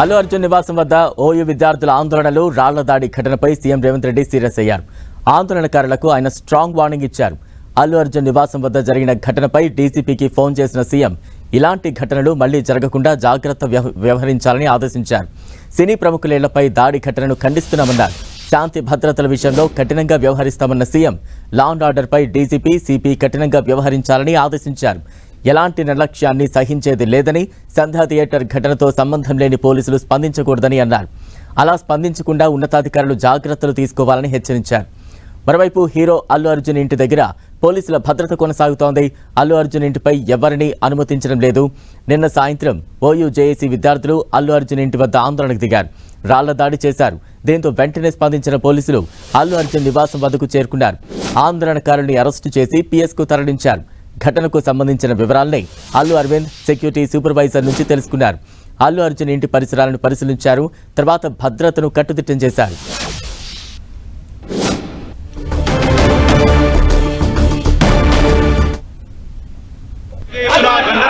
అల్లు అర్జున్ నివాసం వద్ద ఓయూ విద్యార్థుల ఆందోళనలు రాళ్ళ దాడి ఘటనపై సీఎం రేవంత్ రెడ్డి సీరియస్ అయ్యారు. ఆందోళనకారులకు ఆయన స్ట్రాంగ్ వార్నింగ్ ఇచ్చారు. అల్లు అర్జున్ నివాసం వద్ద జరిగిన ఘటనపై డీసీపీకి ఫోన్ చేసిన సీఎం ఇలాంటి ఘటనలు మళ్ళీ జరగకుండా జాగ్రత్త వ్యవహరించాలని ఆదేశించారు. సినీ ప్రముఖులేళ్ళపై దాడి ఘటనను ఖండిస్తున్నామన్నారు. శాంతి భద్రతల విషయంలో కఠినంగా వ్యవహరిస్తామన్న సీఎం లా అండ్ ఆర్డర్పై డీజీపీ సిపి కఠినంగా వ్యవహరించాలని ఆదేశించారు. ఎలాంటి నిర్లక్ష్యాన్ని సహించేది లేదని సంధ్యా థియేటర్ ఘటనతో సంబంధం లేని పోలీసులు స్పందించకూడదని అన్నారు. అలా స్పందించకుండా ఉన్నతాధికారులు జాగ్రత్తలు తీసుకోవాలని హెచ్చరించారు. మరోవైపు హీరో అల్లు అర్జున్ ఇంటి దగ్గర పోలీసుల భద్రత కొనసాగుతోంది. అల్లు అర్జున్ ఇంటిపై ఎవరిని అనుమతించడం లేదు. నిన్న సాయంత్రం ఓయూ జేఏసీ విద్యార్థులు అల్లు అర్జున్ ఇంటి వద్ద ఆందోళనకు దిగారు. రాళ్ళ దాడి చేశారు. దీంతో వెంటనే స్పందించిన పోలీసులు అల్లు అర్జున్ నివాసం వద్దకు చేరుకున్నారు. ఆందోళనకారుల్ని అరెస్టు చేసి పిఎస్కు తరలించారు. ఘటనకు సంబంధించిన వివరాల్ని అల్లు అరవింద్ సెక్యూరిటీ సూపర్వైజర్ నుంచి తెలుసుకున్నారు. అల్లు అర్జున్ ఇంటి పరిసరాలను పరిశీలించారు. తర్వాత భద్రతను కట్టుదిట్టం చేశారు.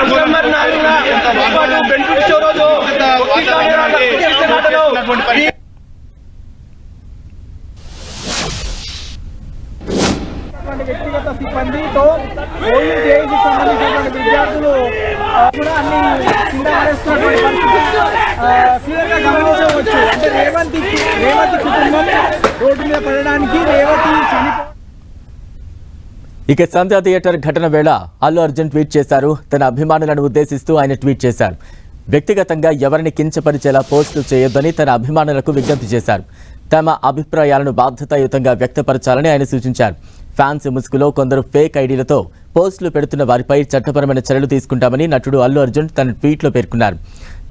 డిసెంబర్ సంబంధించినటువంటి వ్యక్తిగత సిబ్బందితో ఓయూ జేఏసీకి సంబంధించినటువంటి విద్యార్థులు కూడా అన్ని కింద పడేస్తున్నటువంటి క్లియర్గా గమనించవచ్చు. అంటే రేవంతి రేవతి కుటుంబం రోడ్డు మీద పడడానికి రేవతి చనిపో ఇక సంధ్యా థియేటర్ ఘటన వేళ అల్లు అర్జున్ ట్వీట్ చేశారు. తన అభిమానులను ఉద్దేశిస్తూ ఆయన ట్వీట్ చేశారు. వ్యక్తిగతంగా ఎవరిని కించపరిచేలా పోస్టులు చేయొద్దని తన అభిమానులకు విజ్ఞప్తి చేశారు. తమ అభిప్రాయాలను బాధ్యతాయుతంగా వ్యక్తపరచాలని ఆయన సూచించారు. ఫ్యాన్స్ ముసుగులో కొందరు ఫేక్ ఐడీలతో పోస్టులు పెడుతున్న వారిపై చట్టపరమైన చర్యలు తీసుకుంటామని నటుడు అల్లు అర్జున్ తన ట్వీట్లో పేర్కొన్నారు.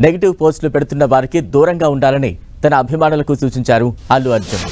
నెగిటివ్ పోస్టులు పెడుతున్న వారికి దూరంగా ఉండాలని తన అభిమానులకు సూచించారు అల్లు అర్జున్.